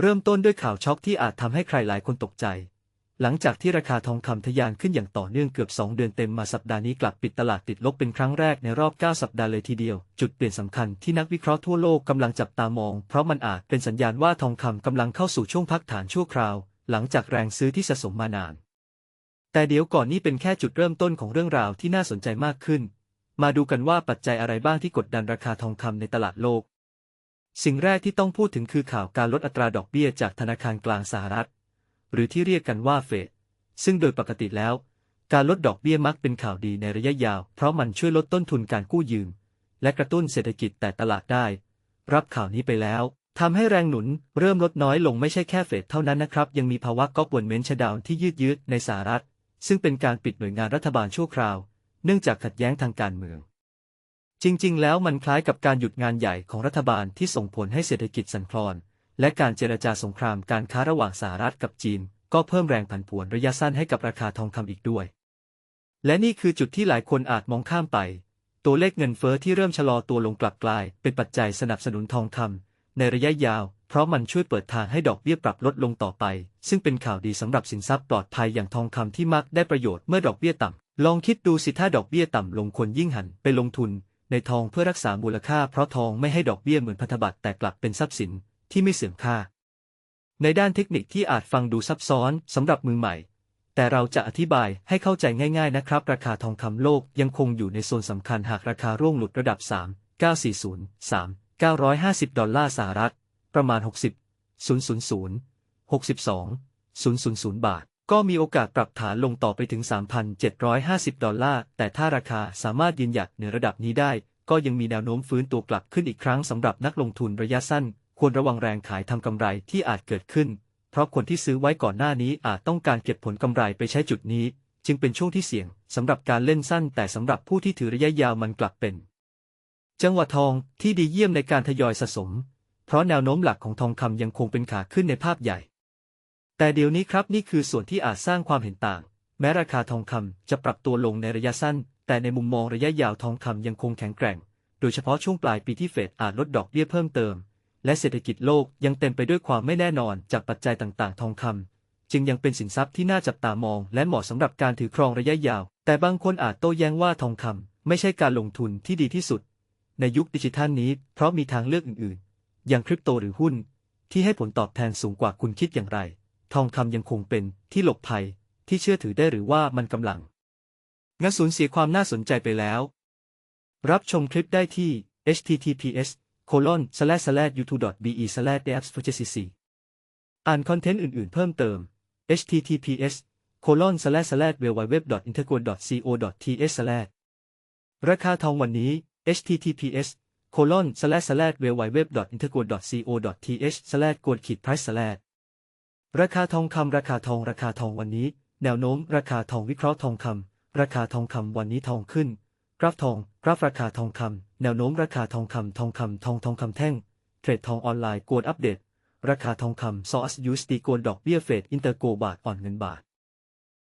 เริ่มต้นด้วยข่าวช็อกที่อาจทำให้ใครหลายคนตกใจ หลังจากที่ราคาทองคำทะยานขึ้นอย่างต่อเนื่องเกือบ 2 เดือนเต็มมาสัปดาห์นี้กลับปิดตลาดติดลบเป็นครั้งแรกในรอบ 9 สัปดาห์เลยทีเดียว จุดเปลี่ยนสำคัญที่นักวิเคราะห์ทั่วโลกกำลังจับตามอง เพราะมันอาจเป็นสัญญาณว่าทองคำกำลังเข้าสู่ช่วงพักฐานชั่วคราว หลังจากแรงซื้อที่สะสมมานาน แต่เดี๋ยวก่อนนี้เป็นแค่จุดเริ่มต้นของเรื่องราวที่น่าสนใจมากขึ้น มาดูกันว่าปัจจัยอะไรบ้างที่กดดันราคาทองคำในตลาดโลก สิ่งแรกที่ต้องพูดถึงคือข่าวการลดอัตราดอกเบี้ยจากธนาคารกลางสหรัฐ หรือที่เรียกกันว่าเฟด ซึ่งโดยปกติแล้ว การลดดอกเบี้ยมักเป็นข่าวดีในระยะยาว เพราะมันช่วยลดต้นทุนการกู้ยืม และกระตุ้นเศรษฐกิจแต่ตลาดได้ รับข่าวนี้ไปแล้วทำให้แรงหนุนเริ่มลดน้อยลงไม่ใช่แค่เฟดเท่านั้นนะครับ ยังมีภาวะก๊อกวนเมนชดาวที่ยืดยืดในสหรัฐ ซึ่งเป็นการปิดหน่วยงานรัฐบาลชั่วคราว เนื่องจากขัดแย้งทางการเมือง จริง ๆ แล้วมันคล้ายกับการหยุดงานใหญ่ของรัฐบาลที่ส่งผลให้เศรษฐกิจสั่นคลอน และการเจรจาสงครามการค้าระหว่างสหรัฐกับจีน ก็เพิ่มแรงผันผวนระยะสั้นให้กับราคาทองคำอีกด้วย และนี่คือจุดที่หลายคนอาจมองข้ามไป ตัวเลขเงินเฟ้อที่เริ่มชะลอตัวลงกลับกลาย เป็นปัจจัยสนับสนุนทองคำในระยะยาว เพราะมันช่วยเปิดทางให้ดอกเบี้ยปรับลดลงต่อไป ซึ่งเป็นข่าวดีสำหรับสินทรัพย์ปลอดภัยอย่างทองคำที่มักได้ประโยชน์เมื่อดอกเบี้ยต่ำลองคิดดูสิถ้าดอกเบี้ยต่ำลงคนยิ่งหันไปลงทุน ในทองเพื่อรักษามูลค่าเพราะทองไม่ให้ดอกเบี้ยเหมือนพันธบัตรแต่กลับเป็นทรัพย์สินที่ไม่เสื่อมค่า ในด้านเทคนิคที่อาจฟังดูซับซ้อนสำหรับมือใหม่ แต่เราจะอธิบายให้เข้าใจง่าย ๆ นะครับ ราคาทองคำโลกยังคงอยู่ในโซนสำคัญหากราคาร่วงหลุดระดับ 3 940 3 950 ดอลลาร์สหรัฐ ประมาณ 60 000 62 000 บาท ก็มีโอกาสปรับฐานลงต่อไปถึง 3,750 ดอลลาร์ แต่ถ้าราคาสามารถยืนหยัดเหนือระดับนี้ได้ ก็ยังมีแนวโน้มฟื้นตัวกลับขึ้นอีกครั้งสำหรับนักลงทุนระยะสั้น ควรระวังแรงขายทำกำไรที่อาจเกิดขึ้น เพราะคนที่ซื้อไว้ก่อนหน้านี้อาจต้องการเก็บผลกำไรไปใช้จุดนี้ จึงเป็นช่วงที่เสี่ยงสำหรับการเล่นสั้น แต่สำหรับผู้ที่ถือระยะยาวมันกลับเป็น จังหวะทองที่ดีเยี่ยมในการทยอยสะสม เพราะแนวโน้มหลักของทองคำยังคงเป็นขาขึ้นในภาพใหญ่ แต่เดี๋ยวนี้ครับนี่คือส่วนที่อาจสร้างความเห็นต่าง แม้ราคาทองคำจะปรับตัวลงในระยะสั้น แต่ในมุมมองระยะยาวทองคำยังคงแข็งแกร่ง โดยเฉพาะช่วงปลายปีที่เฟดอาจลดดอกเบี้ยเพิ่มเติม และเศรษฐกิจโลกยังเต็มไปด้วยความไม่แน่นอนจากปัจจัยต่างๆ ทองคำจึงยังเป็นสินทรัพย์ที่น่าจับตามอง และเหมาะสำหรับการถือครองระยะยาว แต่บางคนอาจโต้แย้งว่าทองคำไม่ใช่การลงทุนที่ดีที่สุด ในยุคดิจิทัลนี้เพราะมีทางเลือกอื่นๆ อย่างคริปโตหรือหุ้น ที่ให้ผลตอบแทนสูงกว่าคุณคิดอย่างไร ทองคำยังคงเป็นที่หลบภัยที่เชื่อถือได้หรือว่ามันกำลังงั้นสูญเสียความน่าสนใจไปแล้ว รับชมคลิปได้ที่ https colon slash slash youtube.be slash d a p s f o r c c อ่านคอนเทนต์อื่นๆเพิ่มเติม https colon slash slash www.intercode.co.th slash ราคาทองวันนี้ https colon slash slash www.intercode.co.th slash กดขีด price slash ราคาทองคำราคาทองราคาทองวันนี้ แนวโน้ม ราคาทองวิเคราะห์ทองคำราคาทองคำวันนี้ทองขึ้น กราฟทอง กราฟราคาทองคำแนวโน้มราคาทองคำทองคำทองทองคำแท่ง เทรดทองออนไลน์กวนอัปเดต ราคาทองคำซอสยูสตีกวนดอกเบี้ยเฟดอินเตอร์โกบาทอ่อนเงินบาท